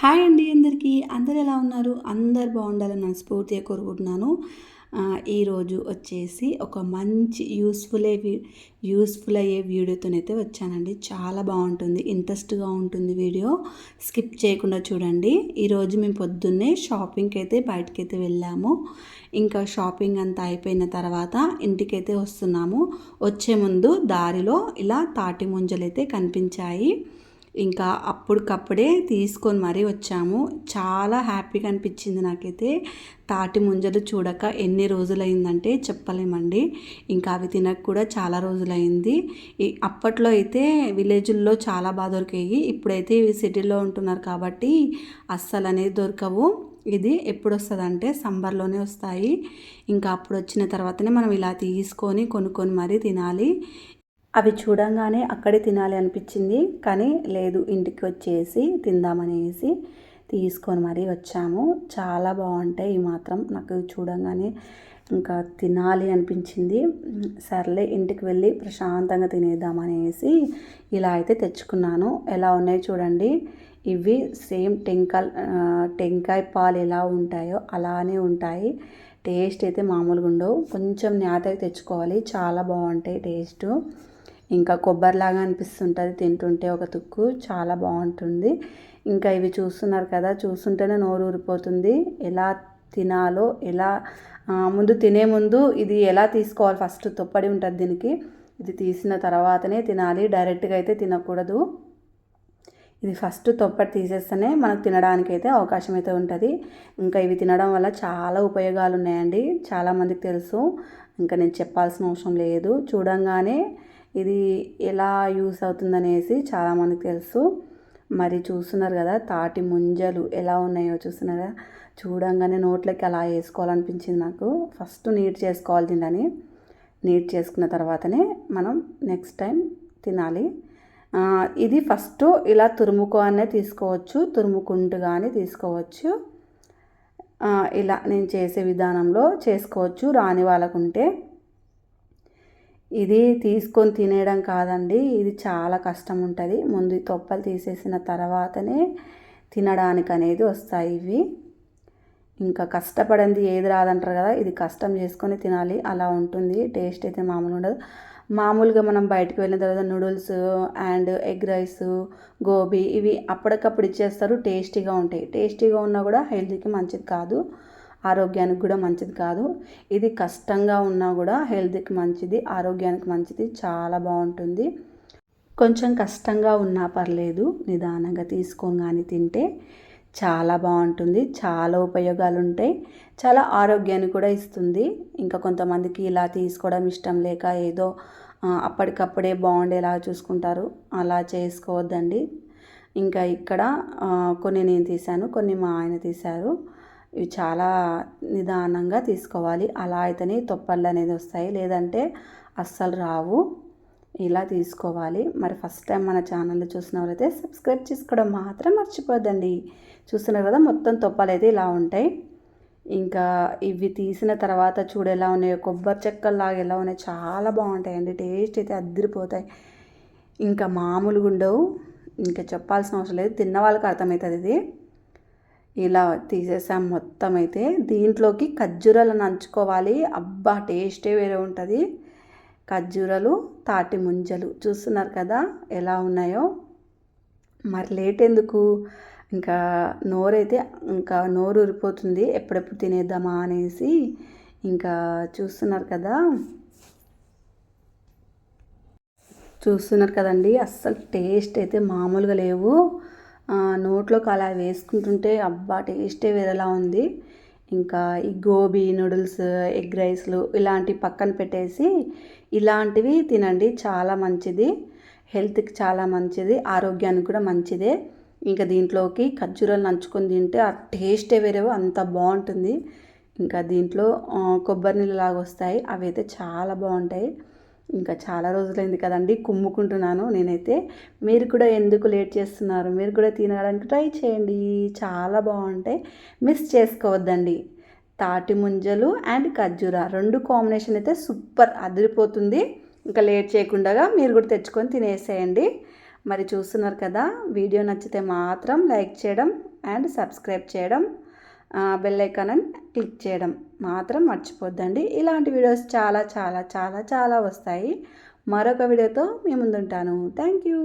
Hi అండి అందరికీ. అందరు ఎలా ఉన్నారు? అందరు బాగుండాలని స్ఫూర్తిగా కోరుకుంటున్నాను. ఈరోజు వచ్చేసి ఒక మంచి యూస్ఫుల్ అయ్యే యూస్ఫుల్ అయ్యే వీడియోతోనైతే వచ్చానండి. చాలా బాగుంటుంది. ఇంట్రెస్ట్గా ఉంటుంది వీడియో. స్కిప్ చేయకుండా చూడండి. ఈరోజు మేము పొద్దున్నే షాపింగ్కి అయితే బయటకైతే వెళ్ళాము. ఇంకా షాపింగ్ అంతా అయిపోయిన తర్వాత ఇంటికైతే వస్తున్నాము. వచ్చే ముందు దారిలో ఇలా తాటి ముంజలైతే కనిపించాయి. ఇంకా అప్పటికప్పుడే తీసుకొని మరీ వచ్చాము. చాలా హ్యాపీగా అనిపించింది నాకైతే. తాటి ముంజలు చూడక ఎన్ని రోజులైందంటే చెప్పలేమండి. ఇంకా అవి తినక కూడా చాలా రోజులైంది. అప్పట్లో అయితే విలేజుల్లో చాలా బాగా దొరికాయి. ఇప్పుడైతే ఇవి సిటీలో ఉంటున్నారు కాబట్టి అస్సలు అనేది దొరకవు. ఇది ఎప్పుడు వస్తుందంటే సంబర్లోనే వస్తాయి. ఇంకా అప్పుడు వచ్చిన తర్వాతనే మనం ఇలా తీసుకొని కొనుక్కొని మరీ తినాలి. అవి చూడంగానే అక్కడే తినాలి అనిపించింది. కానీ లేదు ఇంటికి వచ్చేసి తిందామనేసి తీసుకొని మరీ వచ్చాము. చాలా బాగుంటాయి ఈ మాత్రం. నాకు చూడంగానే ఇంకా తినాలి అనిపించింది. సర్లే ఇంటికి వెళ్ళి ప్రశాంతంగా తినేద్దామనేసి ఇలా అయితే తెచ్చుకున్నాను. ఎలా ఉన్నాయో చూడండి. ఇవి సేమ్ టెంకాయ టెంకాయ పాలు ఎలా ఉంటాయో అలానే ఉంటాయి. టేస్ట్ అయితే మామూలుగా ఉండవు. కొంచెం నేత తెచ్చుకోవాలి. చాలా బాగుంటాయి టేస్ట్. ఇంకా కొబ్బరిలాగా అనిపిస్తుంటుంది. తింటుంటే ఒక తుక్కు. చాలా బాగుంటుంది. ఇంకా ఇవి చూస్తున్నారు కదా చూస్తుంటేనే నోరు ఊరిపోతుంది. ఎలా తినాలో ఎలా ముందు తినే ముందు ఇది ఎలా తీసుకోవాలి? ఫస్ట్ తొప్పడి ఉంటుంది దీనికి. ఇది తీసిన తర్వాతనే తినాలి. డైరెక్ట్గా అయితే తినకూడదు. ఇది ఫస్ట్ తొప్పటి తీసేస్తేనే మనకు తినడానికి అయితే అవకాశం అయితే ఉంటుంది. ఇంకా ఇవి తినడం వల్ల చాలా ఉపయోగాలు ఉన్నాయండి చాలామందికి తెలుసు. ఇంకా నేను చెప్పాల్సిన అవసరం లేదు. చూడంగానే ఇది ఎలా యూస్ అవుతుందనేసి చాలామందికి తెలుసు. మరి చూస్తున్నారు కదా తాటి ముంజలు ఎలా ఉన్నాయో చూస్తున్నారా చూడంగానే నోట్లోకి అలా వేసుకోవాలనిపించింది నాకు. ఫస్ట్ నీట్ చేసుకోవాలి దీన్ని. నీట్ చేసుకున్న తర్వాతనే మనం నెక్స్ట్ టైం తినాలి. ఇది ఫస్ట్ ఇలా తురుముకోనే తీసుకోవచ్చు. తురుముకుంటూ కానీ తీసుకోవచ్చు. ఇలా నేను చేసే విధానంలో చేసుకోవచ్చు. రాని వాళ్ళకుంటే ఇది తీసుకొని తినేయడం కాదండి. ఇది చాలా కష్టం ఉంటుంది ముందు తొప్పలు తీసేసిన తర్వాతనే తినడానికి అనేది వస్తాయి ఇవి. ఇంకా కష్టపడింది ఏది రాదంటారు కదా ఇది కష్టం చేసుకొని తినాలి. అలా ఉంటుంది. టేస్ట్ అయితే మామూలు ఉండదు. మామూలుగా మనం బయటకు వెళ్ళిన తర్వాత noodles and egg rice gobi ఇవి అప్పటికప్పుడు ఇచ్చేస్తారు. టేస్టీగా ఉంటాయి. టేస్టీగా ఉన్నా కూడా హెల్త్కి మంచిది కాదు. ఆరోగ్యానికి కూడా మంచిది కాదు. ఇది కష్టంగా ఉన్నా కూడా హెల్త్కి మంచిది ఆరోగ్యానికి మంచిది చాలా బాగుంటుంది. కొంచెం కష్టంగా ఉన్నా పర్లేదు నిదానంగా తీసుకొని తింటే చాలా బాగుంటుంది. చాలా ఉపయోగాలు ఉంటాయి చాలా ఆరోగ్యాన్ని కూడా ఇస్తుంది. ఇంకా కొంతమందికి ఇలా తీసుకోవడం ఇష్టం లేక ఏదో అప్పటికప్పుడే బాగుండేలా చూసుకుంటారు. అలా చేసుకోవద్దండి. ఇంకా ఇక్కడ కొన్ని నేను తీశాను కొన్ని మా ఆయన తీశారు. ఇవి చాలా నిదానంగా తీసుకోవాలి. అలా అయితేనే తొప్పళ్ళు అనేది వస్తాయి. లేదంటే అస్సలు రావు. ఇలా తీసుకోవాలి. మరి ఫస్ట్ టైం మన ఛానల్ చూసిన వాళ్ళైతే సబ్స్క్రైబ్ చేసుకోవడం మాత్రం మర్చిపోద్దండి. చూస్తున్నారు కదా మొత్తం తొప్పలు అయితే ఇలా ఉంటాయి. ఇంకా ఇవి తీసిన తర్వాత చూడు ఎలా ఉన్నాయో. కొబ్బరి చెక్కల్లాగా ఎలా ఉన్నాయి. చాలా బాగుంటాయండి. టేస్ట్ అయితే అద్దరిపోతాయి. ఇంకా మామూలుగా ఉండవు. ఇంకా చెప్పాల్సిన అవసరం లేదు. తిన్న వాళ్ళకి అర్థమవుతుంది ఇది. ఇలా తీసేసాం మొత్తం అయితే దీంట్లోకి ఖర్జూరాలు నంచుకోవాలి. అబ్బా టేస్టే వేరే ఉంటుంది. ఖర్జూరాలు తాటి ముంజలు చూస్తున్నారు కదా ఎలా ఉన్నాయో. మరి లేట్ ఎందుకు? ఇంకా నోరైతే ఇంకా నోరు ఊరిపోతుంది. ఎప్పుడెప్పుడు తినేద్దామా అనేసి ఇంకా చూస్తున్నారు కదా. చూస్తున్నారు కదండి అస్సలు టేస్ట్ అయితే మామూలుగా లేవు. నోట్లోకి అలా వేసుకుంటుంటే అబ్బా టేస్టే వేరేలా ఉంది. ఇంకా ఈ గోబీ నూడిల్స్ ఎగ్ రైస్లు ఇలాంటివి పక్కన పెట్టేసి ఇలాంటివి తినండి చాలా మంచిది. హెల్త్కి చాలా మంచిది ఆరోగ్యానికి కూడా మంచిదే. ఇంకా దీంట్లోకి ఖర్జూరాలు నంచుకొని తింటే ఆ టేస్టే వేరేవో అంత బాగుంటుంది. ఇంకా దీంట్లో కొబ్బరి నీళ్ళు లాగా వస్తాయి అవి అయితే చాలా బాగుంటాయి. ఇంకా చాలా రోజులైంది కదండి కుమ్ముకుంటున్నాను నేనైతే. మీరు కూడా ఎందుకు లేట్ చేస్తున్నారు? మీరు కూడా తినడానికి ట్రై చేయండి. చాలా బాగుంటాయి. మిస్ చేసుకోవద్దండి. తాటి ముంజలు అండ్ ఖర్జూర రెండు కాంబినేషన్ అయితే సూపర్ అదిరిపోతుంది. ఇంకా లేట్ చేయకుండా మీరు కూడా తెచ్చుకొని తినేసేయండి. మరి చూస్తున్నారు కదా వీడియో నచ్చితే మాత్రం లైక్ చేయడం అండ్ సబ్స్క్రైబ్ చేయడం. బెల్ ఐకాన్ అని క్లిక్ చేయడం మాత్రం మర్చిపోద్దండి. ఇలాంటి వీడియోస్ చాలా చాలా చాలా చాలా వస్తాయి. మరొక వీడియోతో మీ ముందుంటాను. Thank you